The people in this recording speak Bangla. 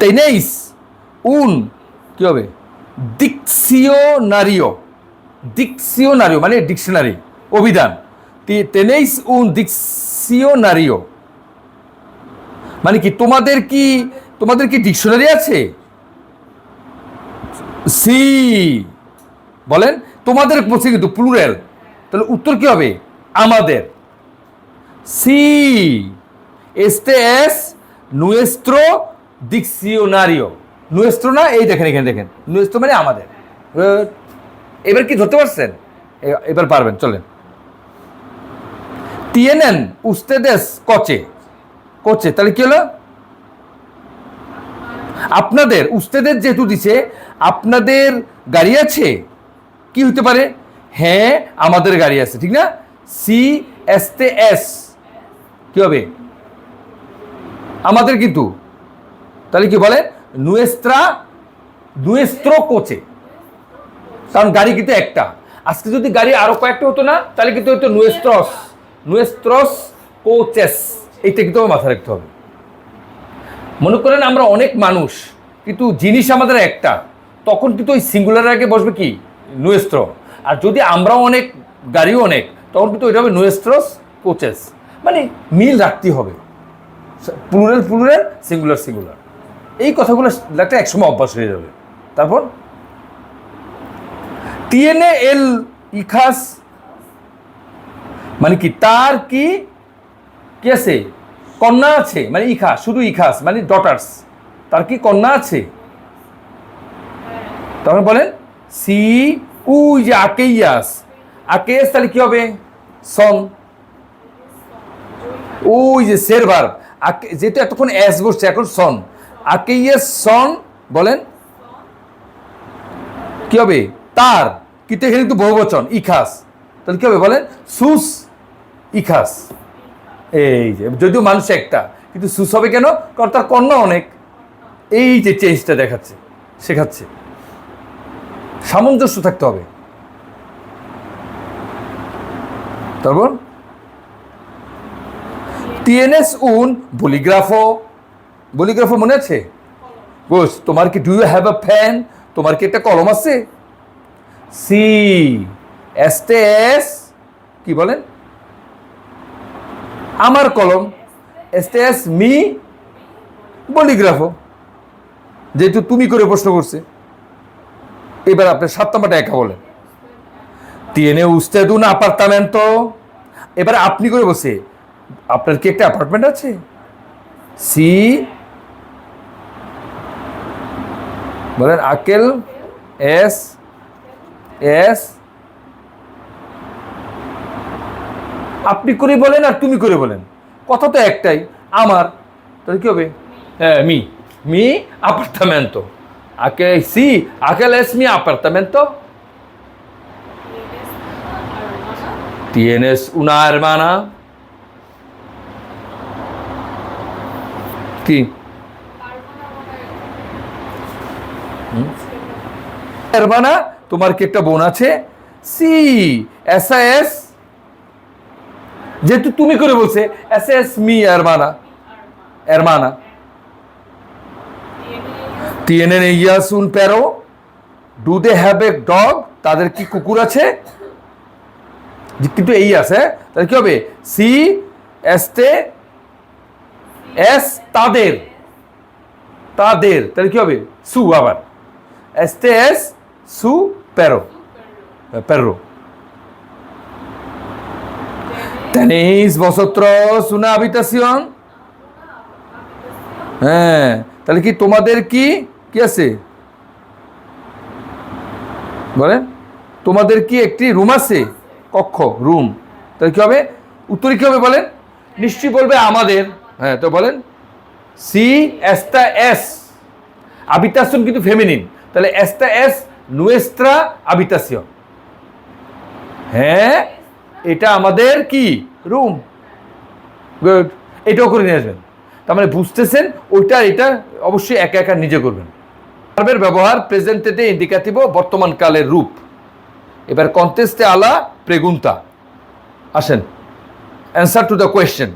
তেনেইস উন কি হবে? ডিকশিওনারিও ডিকশিওনারিও মানে ডিকশনারি অভিধান। তেনেইস উন ডিকশিওনারিও মানে কি তোমাদের কি তোমাদের কি ডিকশনারি আছে? সি বলেন, তোমাদের বলছে কিন্তু প্লুরাল তাহলে উত্তর কি হবে? আমাদের। সি এসতে এস নুয়েস্ট্রো ডিকশনারিও নুয়েস্ট্রো না, এই দেখেন, এখানে দেখেন। নুয়েস্ট্রো মানে আমাদের। এবার কি ধরতে পারছেন? এবার পারবেন, চলেন। tienen ustedes coche coche তাহলে কি হলো? আপনাদের, উস্তেদের যেহেতু দিছে, আপনাদের গাড়ি আছে? কি হতে পারে? হ্যাঁ আমাদের গাড়ি আছে, ঠিক না? সি, এস তে এস। কি হবে? আমাদের কিন্তু। তাহলে কি বলে? নুয়েস্ত্রা নুয়েস্ত্রো কোচে কারণ গাড়ি কিন্তু একটা। আজকে যদি গাড়ি আরও কয়েকটা হতো না, তাহলে কিন্তু হতো নুয়েস্ত্রস নুয়েস্ত্রস কোচেস এইটা কিন্তু মাথায় রাখতে হবে। মনে করেন আমরা অনেক মানুষ, কিন্তু জিনিস আমাদের একটা, তখন কিন্তু ওই সিঙ্গুলার আগে বসবে কি? নুয়েস্ত্র। আর যদি আমরাও অনেক, গাড়িও অনেক, তখন কিন্তু ওইটা হবে নুয়েস্ত্রস, কোচেস। মানে মিল রাখতেই হবে। প্লুরাল প্লুরাল সিঙ্গুলার সিঙ্গুলার এই কথাগুলো একটা একসময় অভ্যাস হয়ে যাবে। তারপর? টিএনএ এল ইখাস মানে কি, তার কি কি আছে? কন্যা আছে মানে ইখা শুধু ইখাস মানে ডটার্স তার কি কন্যা আছে? তখন বলেন সি উই যে আকেইয়াস আকেয়াস তাহলে কি হবে? সন। ওই যে শেরবার যেহেতু এতক্ষণ এস বসছে, এখন সন। আকেইয়াস সন বলেন। কি হবে? তার। কিন্তু এখানে কিন্তু বহুবচন, ইখাস। তাহলে কি হবে বলেন? সুস, ইখাস। এই যে, যদিও মানুষ একটা, কিন্তু সুস হবে কেন? কারণ তার কন্যা অনেক। এই যে চেঞ্জটা দেখাচ্ছে, শেখাচ্ছে। সামঞ্জস্য থাকতে হবে। তারপর? টিএনএস উন, বলিগ্রাফো। বলিগ্রাফো মনে আছে? গোস তোমার কি do you have a fan তোমার কি একটা কলম আছে? সি এসতে এস কি বলেন? আমার কলম এসতে এস মি বলিগ্রাফো যেহেতু তুমি করে প্রশ্ন করছে। এবার আপনি সাত নাম্বারটা একা বলেন। tiene usted un apartamento এবার আপনি করে বসে, আপনার কি একটা অ্যাপার্টমেন্ট আছে? সি বলেন আকেল, এস এস। আপনি করে বলেন আর তুমি করে বলেন। কথা তো একটাই, আমার, তাহলে কি হবে? হ্যাঁ মি মি apartamento আকে, সি, আকেল, এস, মি apartamento tienes una hermana কি? Hermana তোমার কি একটা বোন আছে? সি, এস এস। যেহেতু তুমি করে বলছে, এস এস মি hermana hermana tienen ellas un perro do they have a dog তাদের কি কুকুর আছে? কিন্তু এই আছে হ্যাঁ? তাহলে কি হবে? সি এসতে এস তাদের। তাদের। তাহলে কি হবে? সু আবার। এসতে এস সু পেরো পেরো Tenéis vosotros una habitación? হ্যাঁ তাহলে কি তোমাদের কি কি আছে বলেন তোমাদের কি একটি রুম আছে। কক্ষ রুম তাহলে কি হবে? উত্তরে কি হবে বলেন? নিশ্চয়ই বলবে আমাদের। হ্যাঁ তো বলেন। C, এস্তা, S. আবিতাসন কিন্তু ফেমিনিন তাহলে এস্তা এস নুয়েস্ত্রা আবিতাসিয়ন হ্যাঁ এটা আমাদের কি? রুম। গুড। এটাও করে নিয়ে আসবেন। তার মানে বুঝতেছেন, ওইটা এটা অবশ্যই একা একা নিজে করবেন। ভার্বের ব্যবহার প্রেজেন্টেতে ইন্ডিকাটিভ বর্তমান কালের রূপ। এবার কন্টেস্টে আলা প্রেগুন্তা আসেন। Answer to the question